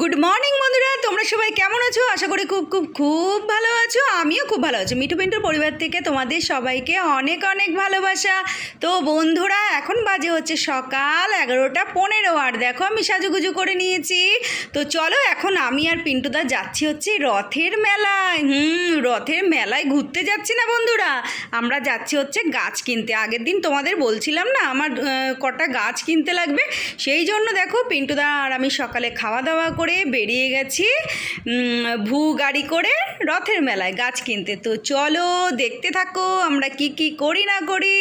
Good morning বন্ধুরা। তোমরা সবাই কেমন আছো? আশা করি খুব খুব খুব ভালো আছো। আমিও খুব ভালো আছি। মিঠু পিন্টুর পরিবার থেকে তোমাদের সবাইকে অনেক অনেক ভালোবাসা। তো বন্ধুরা, এখন বাজে হচ্ছে সকাল এগারোটা পনেরো। আর দেখো, আমি সাজুগুজু করে নিয়েছি। তো চলো, এখন আমি আর পিন্টুদা যাচ্ছি হচ্ছে রথের মেলায়। হুম, রথের মেলায় ঘুরতে যাচ্ছি না বন্ধুরা। আমরা যাচ্ছি হচ্ছে গাছ কিনতে। আগের দিন তোমাদের বলছিলাম না, আমার কটা গাছ কিনতে লাগবে। সেই জন্য দেখো পিন্টুদা আর আমি সকালে খাওয়া দাওয়া বেরিয়ে গেছি ভু গাড়ি করে রথের মেলায় গাছ কিনতে। তো চলো দেখতে থাকো আমরা কি কি করি না করি।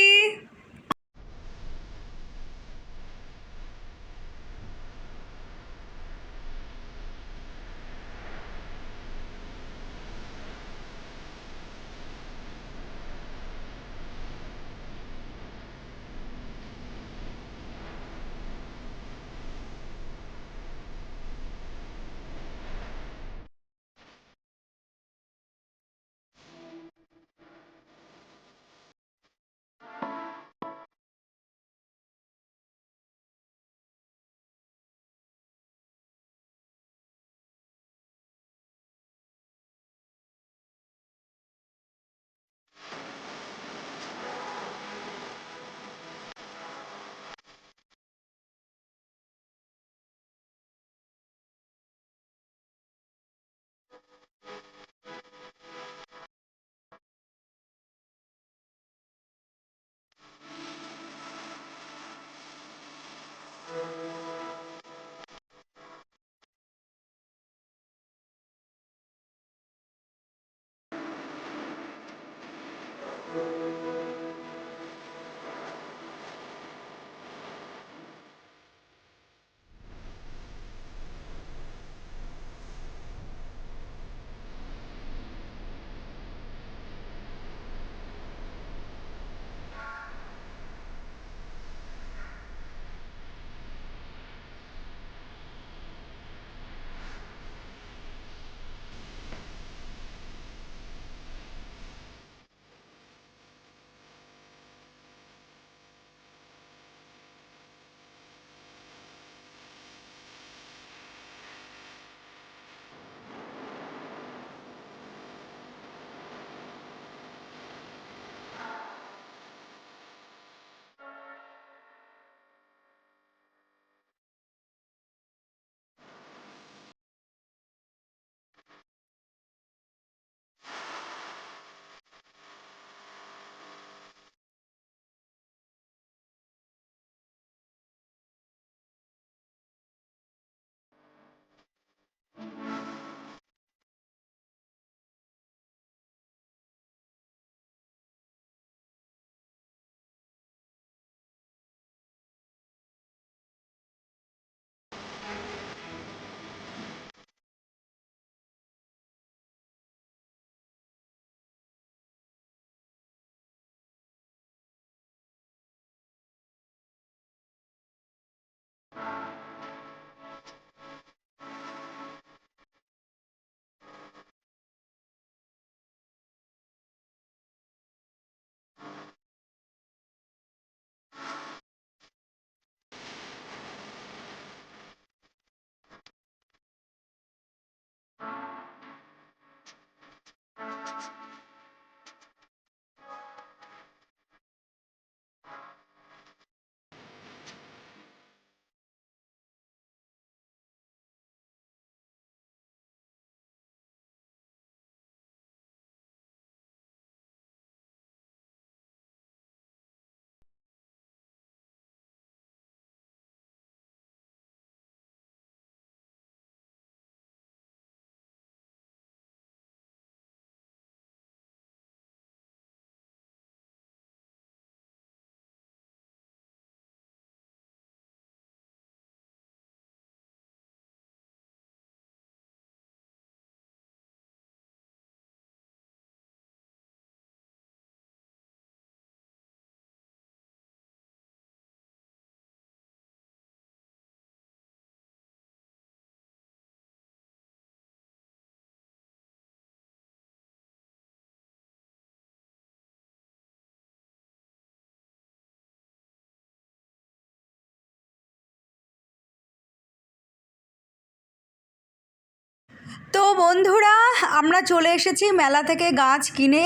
তো বন্ধুরা, আমরা চলে এসেছি মেলা থেকে গাছ কিনে।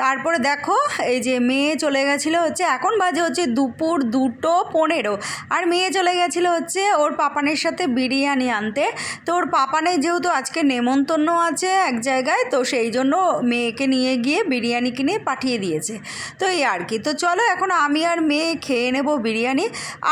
তারপরে দেখো, এই যে মেয়ে চলে গেছিল হচ্ছে, এখন বাজে হচ্ছে দুপুর দুটো পনেরো। আর মেয়ে চলে গেছিল হচ্ছে ওর পাপানের সাথে বিরিয়ানি আনতে। তো ওর পাপানের যেহেতু আজকে নেমন্তন্ন আছে এক জায়গায়, তো সেই জন্য মেয়েকে নিয়ে গিয়ে বিরিয়ানি কিনে পাঠিয়ে দিয়েছে। তো এই আর কি। তো চলো, এখন আমি আর মেয়ে খেয়ে নেব বিরিয়ানি।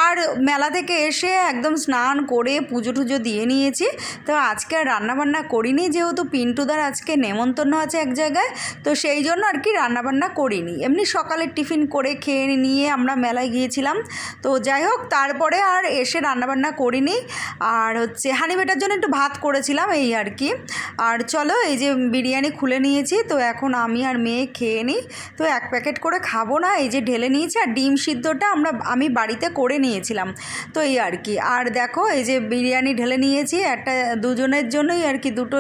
আর মেলা থেকে এসে একদম স্নান করে পুজো টুজো দিয়ে নিয়েছি। তো আজকে আর রান্নাবান্না করিনি, যেহেতু পিন্টুদার আজকে নেমন্তন্ন আছে এক জায়গায়, তো সেই জন্য আর কি রান্নাবান্না করিনি। এমনি সকালে টিফিন করে খেয়ে নিয়ে আমরা মেলায় গিয়েছিলাম। তো যাই হোক, তারপরে আর এসে রান্নাবান্না করিনি। আর হচ্ছে হানি বেটার জন্য একটু ভাত করেছিলাম, এই আর কি। আর চলো, এই যে বিরিয়ানি খুলে নিয়েছি, তো এখন আমি আর মেয়ে খেয়ে নিই। তো এক প্যাকেট করে খাব না, এই যে ঢেলে নিয়েছি, আর ডিম সিদ্ধটা আমরা, আমি বাড়িতে করে নিয়েছিলাম। তো এই আর কি। আর দেখো, এই যে বিরিয়ানি ঢেলে নিয়েছি, একটা দুজনের জন্যই আর কি, দুটো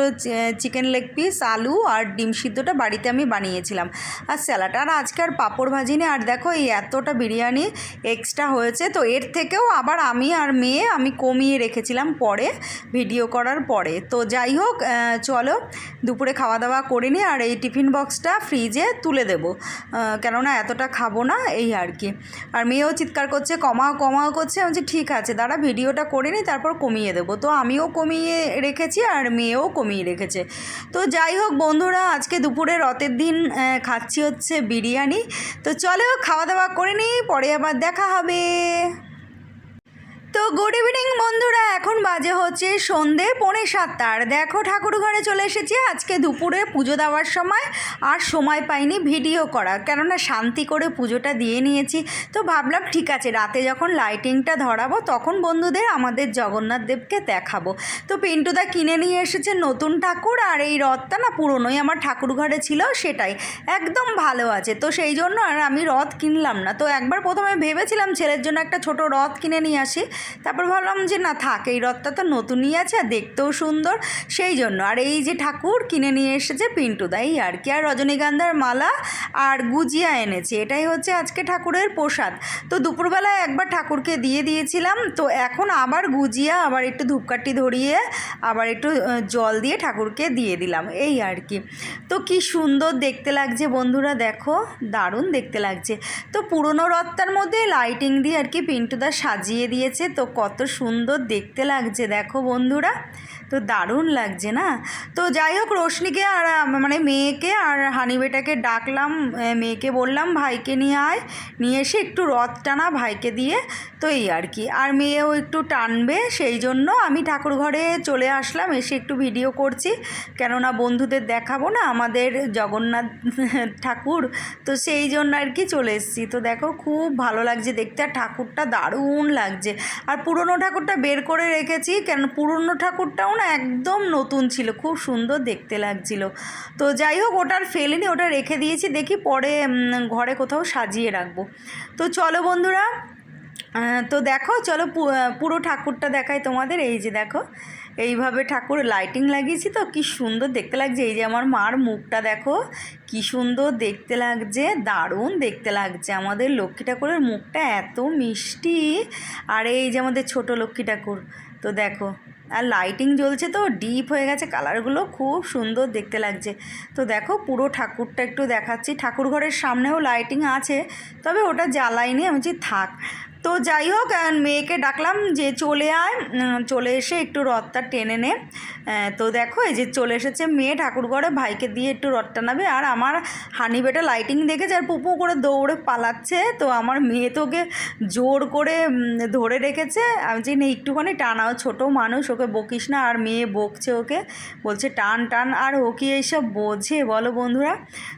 চিকেন লেগ পিস আলু আর ডিম সিদ্ধটা বাড়িতে আমি বানিয়েছিলাম। আর স্যালাড আর আজকে আর পাঁপড় ভাজিনি, আর দেখো এই এতটা বিরিয়ানি এক্সট্রা হয়েছে, তো এর থেকেও আবার আমি আর মেয়ে আমি কমিয়ে রেখেছিলাম পরে ভিডিও করার পরে। তো যাই হোক চলো দুপুরে খাওয়া দাওয়া করে নিই আর এই টিফিন বক্সটা ফ্রিজে তুলে দেবো। কেননা এতটা খাব না, এই আর কি। আর মেয়েও চিৎকার করছে, কমাও কমাও করছে, আমি ঠিক আছে, দাঁড়া ভিডিওটা করে নিই তারপর কমিয়ে দেবো। তো আমিও কমিয়ে রেখেছি, আর মেয়েও কমিয়ে রেখেছে। তো যাই হোক বন্ধুরা, আজকে দুপুরে রথের দিন খাচ্ছি হচ্ছে বিরিয়ানি। তো চলো খাওয়া দাওয়া করে নিই, পরে আবার দেখা হবে। তো গুড ইভিনিং বন্ধুরা, এখন বাজে হচ্ছে সন্ধে পৌনে সাতটা। আর দেখো ঠাকুর ঘরে চলে এসেছি, আজকে দুপুরে পুজো দেওয়ার সময় আর সময় পাইনি ভিডিও করা কেননা শান্তি করে পুজোটা দিয়ে নিয়েছি, তো ভাবলাম ঠিক আছে, রাতে যখন লাইটিংটা ধরাবো তখন বন্ধুদের আমাদের জগন্নাথ দেবকে দেখাবো। তো পিন্টুদা কিনে নিয়ে এসেছে নতুন ঠাকুর, আর এই রথটা না পুরনোই আমার ঠাকুর ঘরে ছিল সেটাই। একদম ভালো আছে, তো সেই জন্য আর আমি রথ কিনলাম না। তো একবার প্রথমে ভেবেছিলাম ছেলের জন্য একটা ছোট রথ কিনে নিয়ে আসি তারপর ভাবলাম যে না, থাক, এই রথটা তো নতুনই আছে, আর দেখতেও সুন্দর। সেই জন্য, আর এই যে ঠাকুর কিনে নিয়ে এসেছে পিন্টুদা এই আর কি। আর রজনীগন্ধার মালা আর গুজিয়া এনেছে। এটাই হচ্ছে আজকে ঠাকুরের প্রসাদ। তো দুপুরবেলায় একবার ঠাকুরকে দিয়ে দিয়েছিলাম, তো এখন আবার গুজিয়া, আবার একটু ধূপকাঠি ধরিয়ে, আবার একটু জল দিয়ে ঠাকুরকে দিয়ে দিলাম। এই আর কি। তো কি সুন্দর দেখতে লাগছে বন্ধুরা, দেখো, দারুণ দেখতে লাগছে। তো পুরনো রথটার মধ্যে লাইটিং দিয়ে আর কি পিন্টুদা সাজিয়ে দিয়েছে। তো কত সুন্দর দেখতে লাগছে। দেখো বন্ধুরা তো দারুণ লাগছে না? তো যাই হোক, রোশনিকে আর মানে মেয়েকে আর হানিবেটাকে ডাকলাম মেয়েকে বললাম, ভাইকে নিয়ে আয়, নিয়ে এসে একটু রথ টানা ভাইকে দিয়ে। তো এই আর কি। আর মেয়েও একটু টানবে, সেই জন্য আমি ঠাকুর ঘরে চলে আসলাম, এসে একটু ভিডিও করছি। কেননা বন্ধুদের দেখাবো না, আমাদের জগন্নাথ ঠাকুর। তো সেই জন্য আর কি চলে এসেছি। তো দেখো, খুব ভালো লাগছে দেখতে, আর ঠাকুরটা দারুণ লাগছে। আর পুরনো ঠাকুরটা বের করে রেখেছি, কেন পুরনো ঠাকুরটাও না একদম নতুন ছিল, খুব সুন্দর দেখতে লাগছিল। তো যাই হোক, ওটা আর ফেলিনি, ওটা রেখে দিয়েছি, দেখি পরে ঘরে কোথাও সাজিয়ে রাখব। তো চলো বন্ধুরা তো দেখো, চলো পুরো ঠাকুরটা দেখাই তোমাদের, এই যে দেখো, এইভাবে ঠাকুর লাইটিং লাগিয়েছি তো, কি সুন্দর দেখতে লাগছে, এই যে আমার মার মুখটা দেখো, কি সুন্দর দেখতে লাগছে, দারুণ দেখতে লাগছে, আমাদের লক্ষ্মী ঠাকুরের মুখটা এত মিষ্টি, আর এই যে আমাদের ছোট লক্ষ্মী ঠাকুর, তো দেখো আর লাইটিং জ্বলছে তো ডিপ হয়ে গেছে কালারগুলো খুব সুন্দর দেখতে লাগছে। তো দেখো, পুরো ঠাকুরটা একটু দেখাচ্ছি। ঠাকুর ঘরের সামনেও লাইটিং আছে, তবে ওটা জ্বালাইনি। আমি যে থাক। তো যাই হোক মেয়েকে ডাকলাম যে চলে আয়। চলে এসে একটু রথটা টেনে নে। তো দেখো, এই যে চলে এসেছে মেয়ে ঠাকুর ঘরে ভাইকে দিয়ে একটু রথ টানাবে আর আমার হানি বেটা লাইটিং দেখেছে, আর পুপু করে দৌড়ে পালাচ্ছে। তো আমার মেয়ে তো ওকে জোর করে ধরে রেখেছে। আমি যে না, একটুখানি টানাও, ছোট মানুষ, ওকে বকিস না। আর মেয়ে বকছে ওকে। বলছে, টান টান। আর ও কি এইসব বোঝে? বলো বন্ধুরা।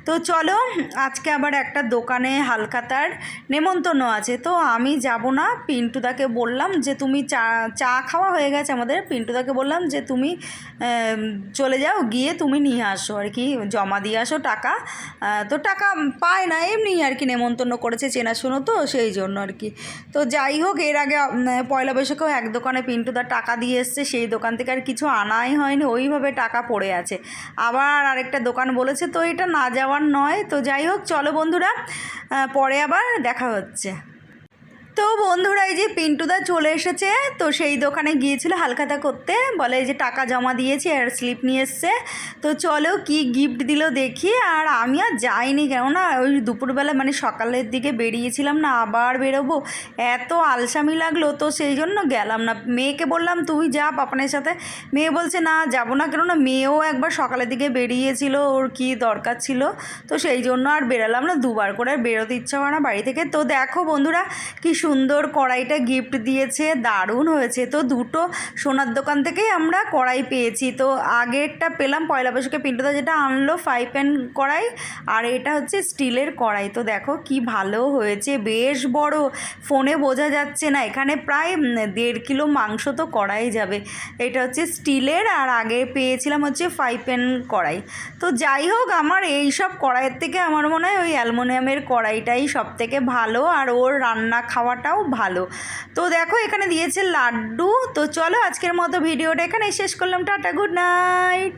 তো চলো, আজকে আবার একটা দোকানে হালকাতার নেমন্তন্ন আছে। তো আমি যাব না। পিন্টুদাকে বললাম যে, তুমি চা চা খাওয়া হয়ে গেছে আমাদের। পিন্টুদাকে বললাম যে, তুমি চলে যাও, গিয়ে তুমি নিয়ে আসো আর কি, জমা দিয়ে আসো টাকা। তো টাকা পায় না, এমনি আর কি নেমন্তন্ন করেছে চেনাশোনো তো, সেই জন্য আর কি। তো যাই হোক, এর আগে পয়লা বৈশাখেও এক দোকানে পিন্টুদা টাকা দিয়ে এসছে, সেই দোকান থেকে আর কিছু আনাই হয়নি, ওইভাবে টাকা পড়ে আছে। আবার আরেকটা দোকান বলেছে, তো এটা না যাওয়ার নয়। তো যাই হোক, চলো বন্ধুরা পরে আবার দেখা হচ্ছে। তো বন্ধুরা, এই যে পিন্টুদা চলে এসেছে, তো সেই দোকানে গিয়েছিল হালখাতা করতে। বলে এই যে টাকা জমা দিয়েছি, আর স্লিপ নিয়ে এসছে। তো চলো কি গিফট দিল দেখি, আর আমি আর যাইনি কেননা, ওই দুপুরবেলা মানে সকালের দিকে বেরিয়েছিলাম না, আবার বেরোবো। এত আলসামি লাগল, তো সেই জন্য গেলাম না। মেয়েকে বললাম, তুই যা পাপানের সাথে। মেয়ে বলছে, না, যাব না। কেননা মেয়েও একবার সকালের দিকে বেরিয়েছিল, ওর কি দরকার ছিল? তো সেই জন্য আর বেরোলাম না, দুবার করে আর বেরোতে ইচ্ছা করে না বাড়ি থেকে। তো দেখো বন্ধুরা, কি সুন্দর কড়াইটা গিফট দিয়েছে, দারুণ হয়েছে। তো দুটো সোনার দোকান থেকেই আমরা কড়াই পেয়েছি। তো আগেরটা পেলাম পয়লা বৈশাখে পিন্টুদা যেটা আনলো ফ্রাই প্যান কড়াই, আর এটা হচ্ছে স্টিলের কড়াই। তো দেখো কি ভালো হয়েছে, বেশ বড়। ফোনে বোঝা যাচ্ছে না, এখানে প্রায় দেড় কিলো মাংস তো কড়াই যাবে। এটা হচ্ছে স্টিলের আর আগে পেয়েছিলাম হচ্ছে ফ্রাই প্যান কড়াই। তো যাই হোক, আমার এই সব কড়াইয়ের থেকে আমার মনে হয় ওই অ্যালমোনিয়ামের কড়াইটাই সব থেকে ভালো, আর ওর রান্না খাওয়াটাও ভালো। তো দেখো, এখানে দিয়েছে লাড্ডু। তো চলো আজকের মতো ভিডিওটা এখানে শেষ করলাম। Tata, good night.